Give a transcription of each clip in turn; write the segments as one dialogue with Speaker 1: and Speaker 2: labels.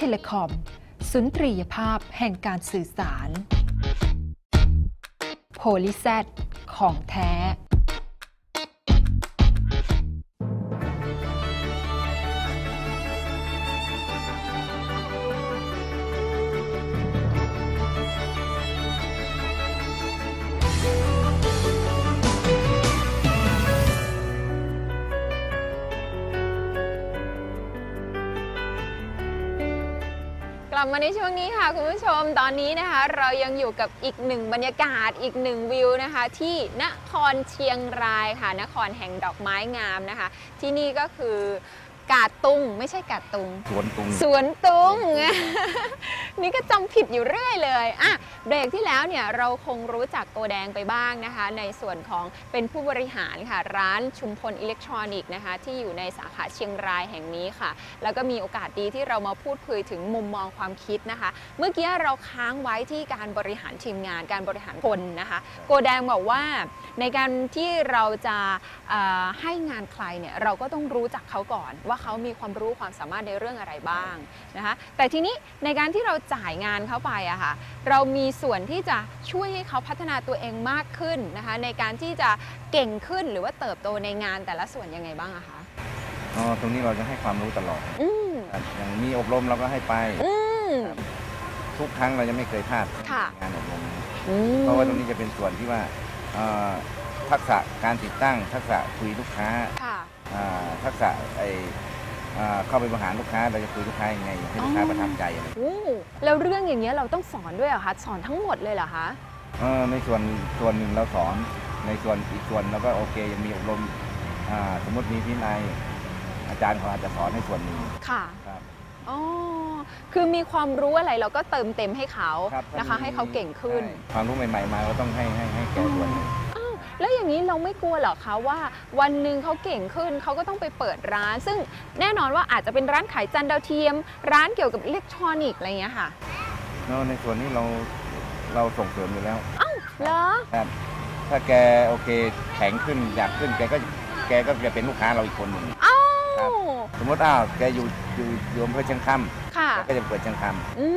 Speaker 1: ทีเลคอม สุนทรียภาพแห่งการสื่อสาร โพลิแซดของแท้
Speaker 2: ลับมาในช่วงนี้ค่ะคุณผู้ชมตอนนี้นะคะ เรายังอยู่กับอีกหนึ่งบรรยากาศอีกหนึ่งวิวนะคะ ที่นครเชียงรายค่ะ นครแห่งดอกไม้งามนะคะ ที่นี่ก็คือกาดตุงไม่ใช่กาดตุง
Speaker 3: สวนตุง
Speaker 2: สวนตุง นี่ก็จำผิดอยู่เรื่อยเลยอะเบรกที่แล้วเนี่ยเราคงรู้จักโกแดงไปบ้างนะคะ ในส่วนของเป็นผู้บริหารค่ะ ร้านชุมพลอิเล็กทรอนิกส์นะคะ ที่อยู่ในสาขาเชียงรายแห่งนี้ค่ะ แล้วก็มีโอกาสดีที่เรามาพูดคุยถึงมุมมองความคิดนะคะ เมื่อกี้เราค้างไว้ที่การบริหารทีมงาน การบริหารคนนะคะ โกแดงบอกว่าในการที่เราจะให้งานใครเนี่ยเราก็ต้องรู้จักเขาก่อน ว่าเขามีความรู้ความสามารถในเรื่องอะไรบ้างนะคะ แต่ทีนี้ในการที่เราจ่ายงานเข้าไปอะค่ะเรามีส่วนที่จะช่วยให้เขาพัฒนาตัวเองมากขึ้นนะคะในการที่จะเก่งขึ้นหรือว่าเติบโตในงานแต่ละส่วนยังไงบ้างอะคะ
Speaker 3: อ๋อตรงนี้เราจะให้ความรู้ตลอด
Speaker 2: อืม
Speaker 3: ครับอย่างมีอบรมเราก็ให้ไป
Speaker 2: อืม
Speaker 3: ทุกครั้งเราจะไม่เคยพลาด
Speaker 2: ค่ะ
Speaker 3: งานอบรม
Speaker 2: อืม
Speaker 3: เพราะว่าตรงนี้จะเป็นส่วนที่ว่าเอ่อทักษะการติดตั้งทักษะคุยลูกค้า
Speaker 2: ค่ะ
Speaker 3: อ่าทักษะไออ่า เข้าไปบริหารลูกค้าเราจะคุยลูกค้ายังไงให้ลูกค้า
Speaker 2: อ๋อ
Speaker 3: ประทับใจอะไร
Speaker 2: โอ้แล้วเรื่องอย่างเงี้ยเราต้องสอนด้วยเหรอคะสอนทั้งหมดเลยเหรอคะ
Speaker 3: เออในส่วนส่วนหนึ่งเราสอนในส่วนอีกส่วนเราก็โอเคยังมีอบรมอ่าสมมติมีพินัยอาจารย์เขาอาจจะสอนในส่วนหนึ่ง
Speaker 2: ค่ะ
Speaker 3: ครับ
Speaker 2: อ๋อคือมีความรู้อะไรเราก็เติมเต็มให้เขา
Speaker 3: รับ
Speaker 2: นะคะ ให้เขาเก่งขึ้น
Speaker 3: ใช่ความรู้ใหม่ ๆ มาก็ต้องให้ให้ให้แก่ส่วนหนึ่ง
Speaker 2: อ้าว แล้วอย่างนี้เราไม่กลัวเหรอคะว่า วันหนึ่งเขาเก่งขึ้นเขาก็ต้องไปเปิดร้าน ซึ่งแน่นอนว่าอาจจะเป็นร้านขายจานดาวเทียม ร้านเกี่ยวกับอิเล็กทรอนิกส์อะไรอย่างเงี้ยค่ะ
Speaker 3: แล้วในส่วนนี้เราเราส่งเสริมอยู่แล้ว
Speaker 2: เหรอ
Speaker 3: ครับถ้าแกโอเคแข็งขึ้นอยากขึ้นแกก็แกก็จะเป็นลูกค้าเราอีกคนหนึ่ง
Speaker 2: อ้า
Speaker 3: ครับ
Speaker 2: ว
Speaker 3: สมมติอ้าวแกอยู่อยู่อยู่อำเภอเชียงค
Speaker 2: ค่ะำ
Speaker 3: แกก็จะเปิดเชียงค
Speaker 2: อื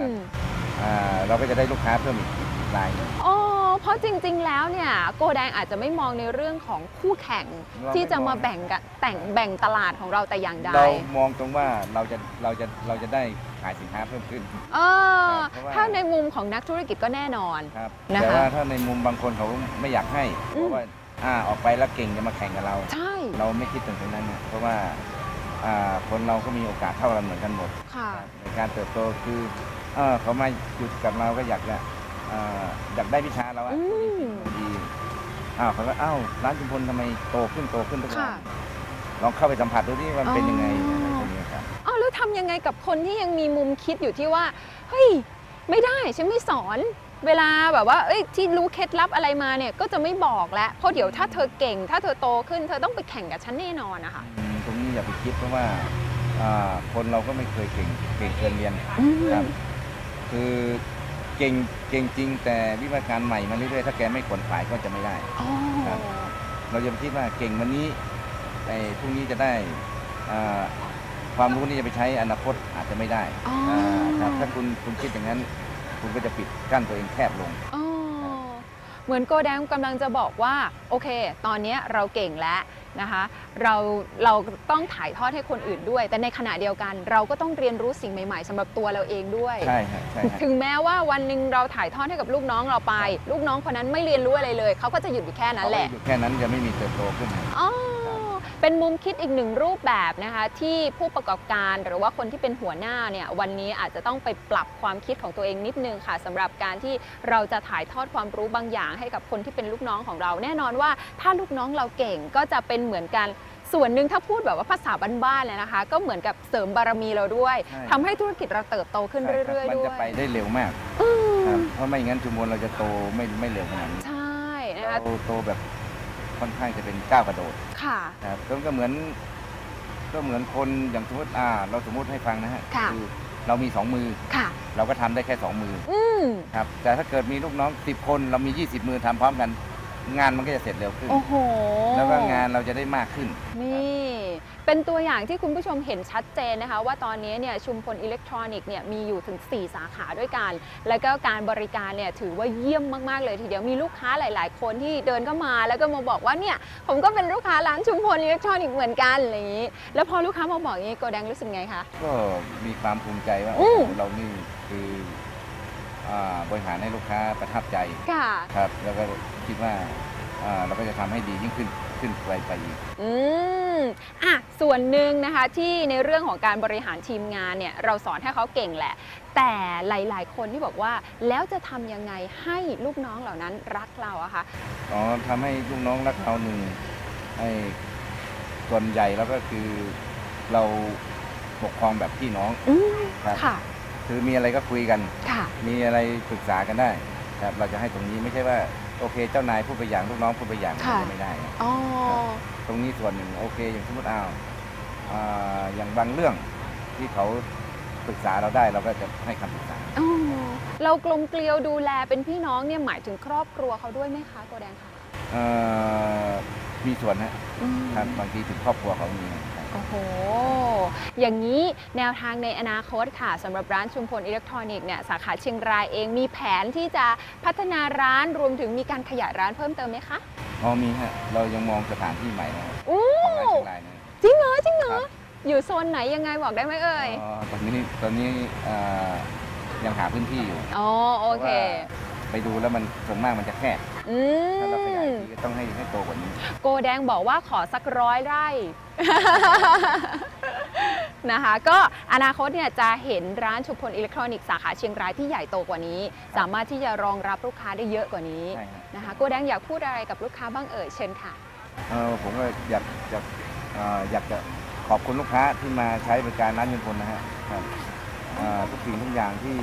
Speaker 2: มำ
Speaker 3: อ่าเราก็จะได้ลูกค้าเพิ่มอีกอีกรายหนึ่ง
Speaker 2: อ๋อ เพราะจริง ๆ แล้วเนี่ยโกแดงอาจจะไม่มองในเรื่องของคู่แข่ง
Speaker 3: เรา
Speaker 2: ที่จะ
Speaker 3: ไม่ม
Speaker 2: มา
Speaker 3: อง
Speaker 2: แบ่งกันแต่งแบ่งตลาดของเราแต่อย่างใด
Speaker 3: เรามองตรงว่าเราจะเราจะเราจะได้ขายสินค้าเพิ่มขึ้น
Speaker 2: เออ
Speaker 3: ครับเพราะว่า
Speaker 2: ถ้าในมุมของนักธุรกิจก็แน่นอน
Speaker 3: ครับ
Speaker 2: นะคะ
Speaker 3: แต่ว่าถ้าในมุมบางคนเขาไม่อยากให้
Speaker 2: อื
Speaker 3: เพ
Speaker 2: ม
Speaker 3: ราะว่าอ่าออกไปแล้วเก่งจะมาแข่งกับเรา
Speaker 2: ใช่
Speaker 3: เราไม่คิดถึงตรงนั้นเนี่ยเพราะว่าอ่าคนเราก็มีโอกาสเท่ากันเหมือนกันหมด
Speaker 2: ค่ะ
Speaker 3: ในการเติบโตคือเออเขามาหยุดกับเราก็อยากจะเอ่อ อยากได้วิชาเราอะ
Speaker 2: อืม
Speaker 3: ดีอ้าวเขาก็อ้าวร้านชุมพลทำไมโตขึ้นโตขึ้นทุกวั
Speaker 2: ค่ะ
Speaker 3: นลองเข้าไปสัมผัสดูที่มันเป็นยังไง
Speaker 2: อ๋ออ
Speaker 3: อะไรพวกนี้ครับ
Speaker 2: อ้าวแล้วทำยังไงกับคนที่ยังมีมุมคิดอยู่ที่ว่า เฮ้ย ไม่ได้ฉันไม่สอน เวลาแบบว่า เอ้ย ที่รู้เคล็ดลับอะไรมาเนี่ยก็จะไม่บอกแล้ว เพราะเดี๋ยวถ้าเธอเก่ง ถ้าเธอโตขึ้น เธอต้องไปแข่งกับฉันแน่นอนนะคะ
Speaker 3: อืมตรงนี้อย่าไปคิดเพราะว่าอ่าคนเราก็ไม่เคยเก่งเก่งเกินเรียน
Speaker 2: อืม
Speaker 3: ครับ คือ เก่งเก่งจริงแต่วิวัฒนาการใหม่มาเรื่อยๆถ้าแกไม่ขวนขวายก็จะไม่ได้
Speaker 2: อ๋อ
Speaker 3: ครับเราจะไปคิดว่าเก่งวันนี้ไอ้พรุ่งนี้จะได้อ่าความรู้นี่จะไปใช้อนาคตอาจจะไม่ได้
Speaker 2: อ๋ออ่า
Speaker 3: ครับถ้าคุณคุณคิดอย่างนั้น คุณก็จะปิดกั้นตัวเองแคบลง
Speaker 2: อ๋อเหมือนโกแดงกำลังจะบอกว่า โอเค ตอนเนี้ยเราเก่งแล้ว นะคะเราเราต้องถ่ายทอดให้คนอื่นด้วย แต่ในขณะเดียวกัน เราก็ต้องเรียนรู้สิ่งใหม่ ๆสำหรับตัวเราเองด้วย
Speaker 3: ใช่ฮะใช่ฮะ
Speaker 2: ถึงแม้ว่าวันหนึ่งเราถ่ายทอดให้กับลูกน้องเราไป ลูกน้องคนนั้นไม่เรียนรู้อะไรเลย เขาก็จะหยุดอยู่แค่นั้นแหละ
Speaker 3: เขาอยู่แค่นั้นจะไม่มีเติบโตขึ้น
Speaker 2: อ๋อ เป็นมุมคิดอีกหนึ่งรูปแบบนะคะที่ผู้ประกอบการหรือว่าคนที่เป็นหัวหน้าเนี่ยวันนี้อาจจะต้องไปปรับความคิดของตัวเองนิดนึงค่ะสำหรับการที่เราจะถ่ายทอดความรู้บางอย่างให้กับคนที่เป็นลูกน้องของเรา แน่นอนว่าถ้าลูกน้องเราเก่งก็จะเป็นเหมือนกันส่วนหนึ่งถ้าพูดแบบว่าภาษาบ้านๆเลยนะคะ ก็เหมือนกับเสริมบารมีเราด้วย
Speaker 3: ใช่
Speaker 2: ทำให้ธุรกิจเราเติบโตขึ้น
Speaker 3: ใช่ครับ
Speaker 2: เรื่อย
Speaker 3: มัน
Speaker 2: ๆด้
Speaker 3: จะ
Speaker 2: วย
Speaker 3: ไปได้เร็วมาก
Speaker 2: อืม
Speaker 3: ครับเพราะไม่งั้นชุมพลเราจะโตไม่ไม่เร็วขนาดนี้
Speaker 2: ใช่นะคะ
Speaker 3: เราโตแบบ ค่อนข้างจะเป็นก้าวกระโดด
Speaker 2: ค่ะ
Speaker 3: ครับก็ก็เหมือน ก็เหมือนคนอย่างสมมติอ่า เราสมมติให้ฟังนะฮะ
Speaker 2: ค่ะ
Speaker 3: อเรามีสองมือ
Speaker 2: ค่ะ
Speaker 3: เราก็ทำได้แค่สองมือ
Speaker 2: อืม
Speaker 3: ครับแต่ถ้าเกิดมีลูกน้อง10คนเรามี 20 มือทำพร้อมกัน งานมันก็จะเสร็จเร็วขึ้น
Speaker 2: โอ้โห
Speaker 3: แล้วก็งานเราจะได้มากขึ้น
Speaker 2: นี่ เป็นเป็นตัวอย่างที่คุณผู้ชมเห็นชัดเจนนะคะ ว่าตอนนี้เนี่ยชุมพลอิเล็กทรอนิกส์เนี่ยมีอยู่ถึง 4 สาขาด้วยกัน แล้วก็การบริการเนี่ยถือว่าเยี่ยมมากๆเลยทีเดียวมีลูกค้าหลาย ๆ คนที่เดินเข้ามา แล้วก็มาบอกว่าเนี่ยผมก็เป็นลูกค้าร้านชุมพลอิเล็กทรอนิกส์เหมือนกันอะไรอย่างนี้ แล้วพอลูกค้ามาบอกอย่างนี้โกแดงรู้สึกไงคะ
Speaker 3: ก็มีความภูมิใจว่า
Speaker 2: อืม
Speaker 3: โอ้โหเรานี่คืออ่าบริหารให้ลูกค้าประทับใจ
Speaker 2: ค่ะ
Speaker 3: ครับ แล้วก็คิดว่าอ่าเราก็จะทำให้ดียิ่งขึ้นขึ้นไปไปอีก
Speaker 2: อืมอะ ส่วนหนึ่งนะคะที่ในเรื่องของการบริหารทีมงานเนี่ยเราสอนให้เขาเก่งแหละ แต่หลาย ๆ คนที่บอกว่าแล้วจะทำยังไงให้ลูกน้องเหล่านั้นรักเราอะคะ
Speaker 3: อ๋อทำให้ลูกน้องรักเราหนึ่งให้ส่วนใหญ่แล้วก็คือเราปกครองแบบพี่น้อง
Speaker 2: อืม
Speaker 3: ครับ
Speaker 2: ค่ะ
Speaker 3: คือมีอะไรก็คุยกัน
Speaker 2: ค่ะ
Speaker 3: มีอะไรปรึกษากันได้ครับเราจะให้ตรงนี้ไม่ใช่ว่าโอเค เจ้านายพูดไปอย่างลูกน้องพูดไปอย่าง
Speaker 2: ค่ะ
Speaker 3: มันจะไม่ได้นะ
Speaker 2: อ๋อ
Speaker 3: ตรงนี้ส่วนหนึ่งโอเค อย่างสมมติอ้าว อ่าอย่างบางเรื่องที่เขาปรึกษาเราได้เราก็จะให้คำปรึกษา
Speaker 2: อ๋อเรากลมเกลียวดูแลเป็นพี่น้องเนี่ยหมายถึงครอบครัวเขาด้วยไหมคะโกแดงคะ
Speaker 3: เอ่อมีส่วนนะ
Speaker 2: อืม
Speaker 3: ครับบางทีถึงครอบครัวเขามีครับ
Speaker 2: โอ้โห อย่างนี้แนวทางในอนาคตค่ะสำหรับร้านชุมพลอิเล็กทรอนิกส์เนี่ยสาขาเชียงรายเองมีแผนที่จะพัฒนาร้านรวมถึงมีการขยายร้านเพิ่มเติมไหมคะ
Speaker 3: อ๋อมีฮะเรายังมองสถานที่ใหม่นะครับ
Speaker 2: อู้
Speaker 3: ของร้านเชียงรายนะ
Speaker 2: จริงเหรอจริงเหร อ
Speaker 3: ครับ
Speaker 2: อยู่โซนไหนยังไงบอกได้ไหมเอ่ย
Speaker 3: อ๋อตอนนี้ตอนนี้เอ่อยังหาพื้นที่อยู่
Speaker 2: อ๋อ โอเค
Speaker 3: ไปดูแล้วมันส่วนมากมันจะแคบ
Speaker 2: อื
Speaker 3: ถ้าเราขยาย
Speaker 2: ม
Speaker 3: ที่ก็ต้องให้ให้โตกว่านี้
Speaker 2: โกแดงบอกว่าขอสักร้อยไร่ นะคะ ก็อนาคตเนี่ยจะเห็นร้านชุมพลอิเล็กทรอนิกส์สาขาเชียงรายที่ใหญ่โตกว่านี้ สามารถที่จะรองรับลูกค้าได้เยอะกว่านี้
Speaker 3: ใช่ครับ
Speaker 2: นะคะ โกแดงอยากพูดอะไรกับลูกค้าบ้างเอ่ยเชิญค่ะ
Speaker 3: เออผมก็อยากอยากเอ่ออยากจะ ขอบคุณลูกค้าที่มาใช้บริการร้านเงินพลนะฮะครับเอ่อทุกสิ่งทุกอย่างที่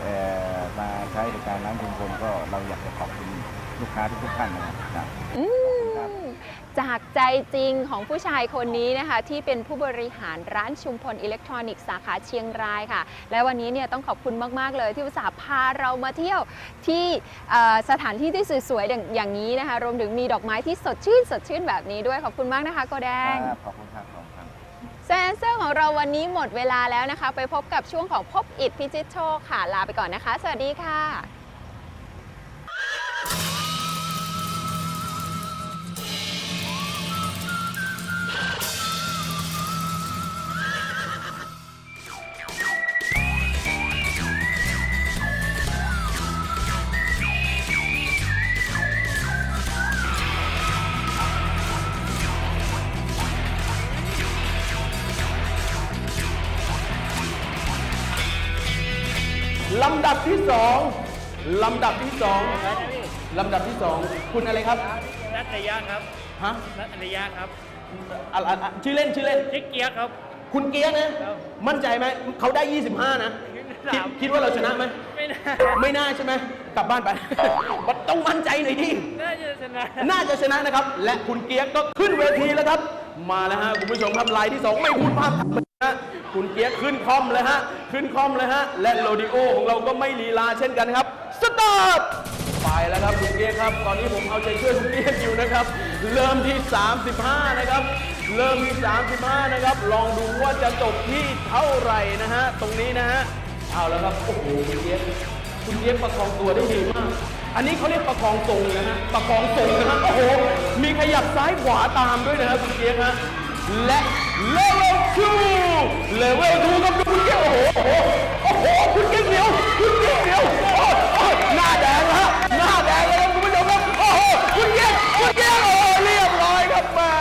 Speaker 3: เอ่อมาใช้บริการร้านเงินพลก็เราอยากจะขอบคุณลูกค้าทุกๆท่านนะครับ
Speaker 2: อื
Speaker 3: ครับ
Speaker 2: มจากใจจริงของผู้ชายคนนี้นะคะที่เป็นผู้บริหารร้านชุมพลอิเล็กทรอนิกส์สาขาเชียงรายค่ะ และวันนี้เนี่ยต้องขอบคุณมาก ๆ เลยที่อุตส่าห์พาเรามาเที่ยวที่เอ่อสถานที่ที่สวยๆอย่างอย่างนี้นะคะ รวมถึงมีดอกไม้ที่สดชื่น สดชื่นแบบนี้ด้วยขอบคุณมากนะคะโกแดง
Speaker 3: ครับขอบคุณครับ
Speaker 2: เซอร์ของเราวันนี้หมดเวลาแล้วนะคะ ไปพบกับช่วงของพบอิดพิจิตโชคค่ะ ลาไปก่อนนะคะ สวัสดีค่ะ
Speaker 4: ที่สองลำดับที่สองลำดับที่สองคุณอะไรครับ
Speaker 5: นัทระยะครับ
Speaker 4: ฮะ
Speaker 5: นัทระยะครับ
Speaker 4: อะอะอะชื่อเล่นชื่อเล่น
Speaker 5: ชิคเกียร์ครับ
Speaker 4: คุณเกียร์นะ
Speaker 5: ครับ
Speaker 4: มั่นใจไหม เขาได้ 25 นะ คิด
Speaker 5: ครับ
Speaker 4: คิดว่าเราชนะไหม
Speaker 5: ไม่น่า
Speaker 4: ไม่น่าใช่ไหม กลับบ้านไป มันต้องมั่นใจหน่อยดิ
Speaker 5: น่าจะชนะ
Speaker 4: น่าจะชนะนะครับ และคุณเกียร์ก็ขึ้นเวทีแล้วครับ มาแล้วฮะคุณผู้ชมครับลายที่สองไม่พูดภาพตัดเลยนะ คุณเกียร์ขึ้นคอมเลยฮะ ขึ้นคอมเลยฮะ และโรดิโอของเราก็ไม่ลีลาเช่นกันครับ สตาร์ท ไปแล้วครับคุณเกียร์ครับ ตอนนี้ผมเอาใจช่วยคุณเกียร์อยู่นะครับ เริ่มที่ 35 นะครับ เริ่มที่ 35 นะครับ ลองดูว่าจะจบที่เท่าไหร่นะฮะ ตรงนี้นะฮะ เอาแล้วครับ โอ้โห คุณเกียร์คุณเกียร์ประคองตัวได้ดีมาก อันนี้เขาเรียกประคองทรงนะฮะ ประคองทรงนะฮะ โอ้โห มีขยับซ้ายขวาตามด้วยนะครับคุณเกียร์ฮะ และ level 2 level 2ครับดูคุณเกียร์โอ้โหโอ้โหคุณเกียเหนียวคุณเกียเหนียวโอ้โหหน้าแดงแล้วฮะหน้าแดงเลยครับคุณผู้ชมครับโอ้โหคุณเกียคุณเกียโอ้เรียบร้อยครับแม่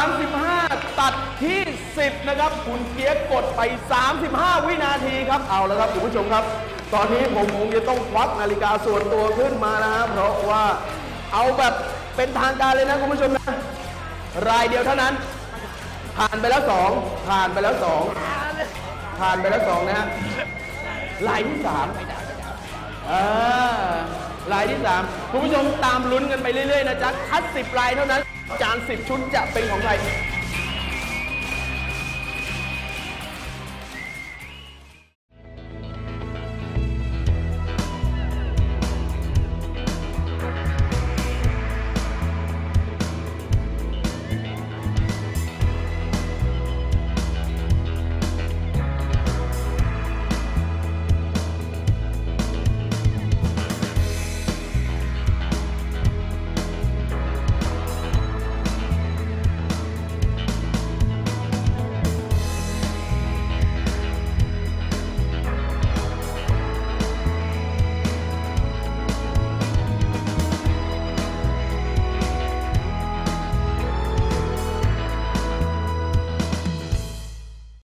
Speaker 4: 35ตัดที่ 10 นะครับ คุณเกียร์กดไป 35 วินาทีครับเอาแล้วครับคุณผู้ชมครับ ตอนนี้ผมคงจะต้องควักนาฬิกาส่วนตัวขึ้นมานะครับเพราะว่าเอาแบบเป็นทางการเลยนะคุณผู้ชมนะรายเดียวเท่านั้น ผ่านไปแล้วสองผ่านไปแล้วสองผ่านไปแล้วสองนะฮะลายที่สามอ่าลายที่สามคุณผู้ชมตามลุ้นกันไปเรื่อยๆนะจ๊ะคัดสิบลายเท่านั้น จานสิบชุดจะเป็นของใคร